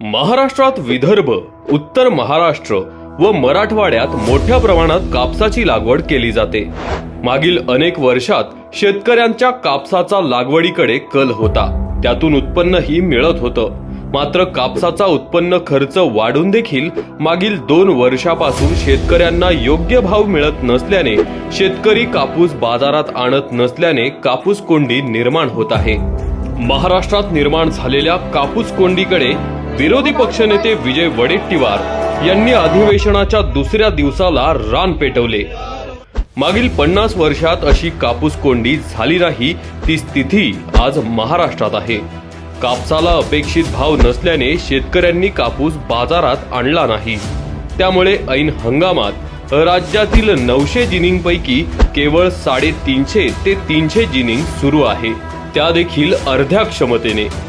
महाराष्ट्रात विदर्भ उत्तर महाराष्ट्र व मराठवाड्यात मोठ्या प्रमाणात कापसाची लागवड केली जाते. मागील अनेक वर्षात शेतकऱ्यांच्या कापसाचा लागवडीकडे कल होता. त्यातून उत्पन्नही मिळत होतं. मात्र कापसाचा उत्पन्न खर्च वाढून देखील मागील दोन वर्षापासून शेतकऱ्यांना योग्य भाव मिळत नसल्याने शेतकरी कापूस बाजारात आणत नसल्याने कापूस कोंडी निर्माण होत आहे. महाराष्ट्रात निर्माण झालेल्या कापूस कोंडीकडे विरोधी पक्षनेते विजय वडेट्टीवार यांनी अधिवेशनाच्या दुसऱ्या दिवसाला रान पेटवले. मागील पन्नास वर्षात अशी कापूस कोंडी झाली नाही ती स्थिती आज महाराष्ट्रात आहे. कापसाला अपेक्षित भाव नसल्याने शेतकऱ्यांनी कापूस बाजारात आणला नाही. त्यामुळे ऐन हंगामात राज्यातील नऊशे जिनिंगपैकी केवळ साडेतीनशे ते तीनशे जिनिंग सुरू आहे. त्या देखील अर्ध्या क्षमतेने.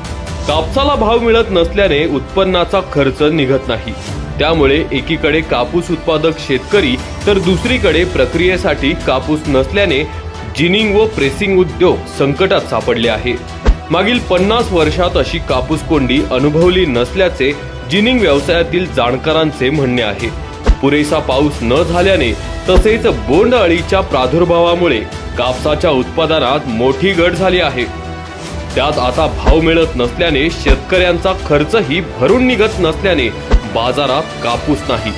कापसाला भाव मिळत नसल्याने उत्पन्नाचा खर्च निघत नाही. त्यामुळे एकीकडे कापूस उत्पादक शेतकरी तर दुसरीकडे प्रक्रियेसाठी कापूस नसल्याने जिनिंग व प्रेसिंग उद्योग संकटात सापडले आहे. मागील पन्नास वर्षात अशी कापूस कोंडी अनुभवली नसल्याचे जिनिंग व्यवसायातील जाणकारांचे म्हणणे आहे. पुरेसा पाऊस न झाल्याने तसेच बोंड अळीच्या प्रादुर्भावामुळे कापसाच्या उत्पादनात मोठी घट झाली आहे. त्यात आता भाव मिळत नसल्याने शेतकऱ्यांचा खर्चही भरून निघत नसल्याने बाजारात कापूस नाही.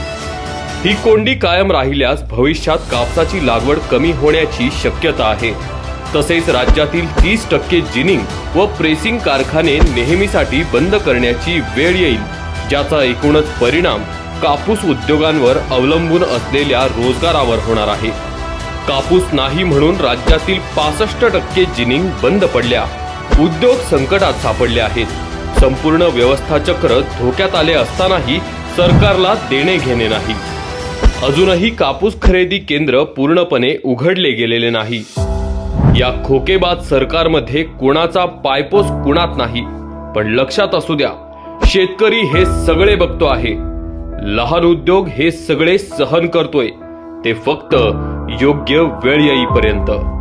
ही कोंडी कायम राहिल्यास भविष्यात कापसाची लागवड कमी होण्याची शक्यता आहे. तसेच राज्यातील तीस टक्के जिनिंग व प्रेसिंग कारखाने नेहमीसाठी बंद करण्याची वेळ येईल ज्याचा एकूणच परिणाम कापूस उद्योगांवर अवलंबून असलेल्या रोजगारावर होणार आहे. कापूस नाही म्हणून राज्यातील पासष्ट टक्के जिनिंग बंद पडल्या. उद्योग संकटात सापडले आहेत. संपूर्ण व्यवस्थाचक्र धोक्यात आले असतानाही सरकारला देणे घेणे नाही. अजूनही कापूस खरेदी केंद्र पूर्णपणे उघडले गेलेले नाही. या खोकेबाज सरकारमध्ये कुणाचा पायपोस कुणात नाही. पण लक्षात असू द्या शेतकरी हे सगळे बघतो आहे. लहान उद्योग हे सगळे सहन करतोय. ते फक्त योग्य वेळ येईपर्यंत.